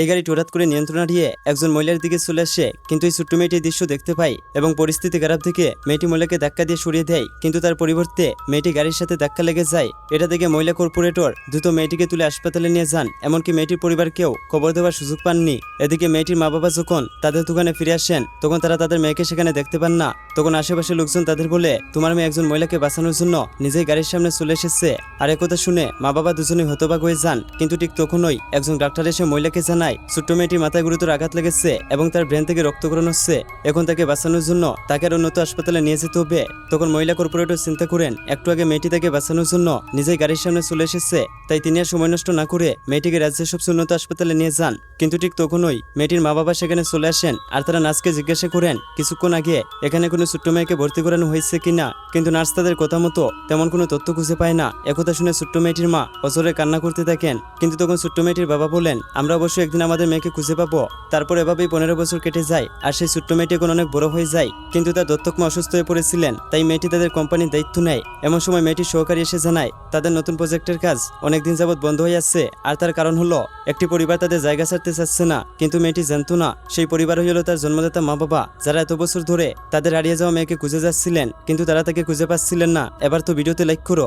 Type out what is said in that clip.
এই গাড়িটি হঠাৎ করে নিয়ন্ত্রণ হারিয়ে একজন মহিলার দিকে চলে আসে। কিন্তু এই ছোট্ট মেয়েটি দৃশ্য দেখতে পায় এবং পরিস্থিতি খারাপ থেকে মেয়েটি মহিলাকে ধাক্কা দিয়ে সরিয়ে দেয়। কিন্তু তার পরিবর্তে মেয়েটি গাড়ির সাথে ধাক্কা লেগে যায়। এটা দেখে মহিলা কর্পোরেটর দ্রুত মেয়েটিকে তুলে হাসপাতালে নিয়ে যান, এমনকি মেয়েটির পরিবারকেও খবর দেওয়ার সুযোগ পাননি। এদিকে মেয়েটির মা বাবা যখন তাদের দোকানে ফিরে আসেন, তখন তারা তাদের মেয়েকে সেখানে দেখতে পান না। তখন আশেপাশে লোকজন তাদের বলে, তোমার মেয়ে একজন মহিলাকে বাঁচানোর জন্য নিজেই গাড়ির সামনে চলে এসেছে। আর একথা শুনে মা বাবা দুজনেই হতবাক হয়ে যান। কিন্তু ঠিক তখনই একজন ডাক্তার এসে মহিলাকে জানায় ছোট্ট মেয়েটির মাথায় গুরুতর আঘাত লেগেছে এবং তার ব্রেন থেকে রক্তকরণ হচ্ছে। এখন তাকে বাঁচানোর জন্য তাকে আর উন্নত হাসপাতালে নিয়ে যেতে হবে। তখন মহিলা কর্পোরেটর চিন্তা করেন, একটু আগে মেয়েটি তাকে বাঁচানোর জন্য নিজেই গাড়ির সামনে চলে এসেছে। তাই তিনি আর সময় নষ্ট না করে মেয়েটিকে রাজ্যের সবচেয়ে উন্নত হাসপাতালে নিয়ে যান। কিন্তু ঠিক তখনই মেয়েটির মা বাবা সেখানে চলে আসেন আর তারা নার্সকে জিজ্ঞাসা করেন, কিছুক্ষণ আগে এখানে কোনো ছোট্ট মেয়েকে ভর্তি করানো হয়েছে কিনা? কিন্তু নার্স তাদের কথা মতো তেমন কোনো তথ্য খুঁজে পায় না। একথা শুনে ছোট্ট মেয়েটির মা অজরে কান্না করতে থাকেন। কিন্তু তখন ছোট্ট মেয়েটির বাবা বলেন, আমরা অবশ্যই একদিন আমাদের মেয়েকে খুঁজে পাবো। তারপর এভাবেই পনেরো বছর কেটে যায় আর সেই ছোট্ট মেয়েটি এখন অনেক বড় হয়ে যায়। কিন্তু তার দত্তক মা অসুস্থ হয়ে পড়েছিলেন, তাই মেয়েটি তাদের কোম্পানির দায়িত্ব নেয়। এমন সময় মেয়েটির সহকারী এসে জানায়, তাদের নতুন প্রজেক্টের কাজ অনেকদিন যাবৎ বন্ধ হয়ে যাচ্ছে আর তার কারণ হলো, একটি পরিবার তাদের জায়গা ছাড়তে চাচ্ছে না, কিন্তু মেয়েটি জানতো না, সেই পরিবার হলো তার জন্মদাতা মা বাবা, যারা এত বছর ধরে তাদের হারিয়ে যাওয়া মেয়েকে খুঁজে যাচ্ছিলেন, কিন্তু তারা তাকে খুঁজে পাচ্ছিলেন না। এবার তো ভিডিওতে লাইক করো।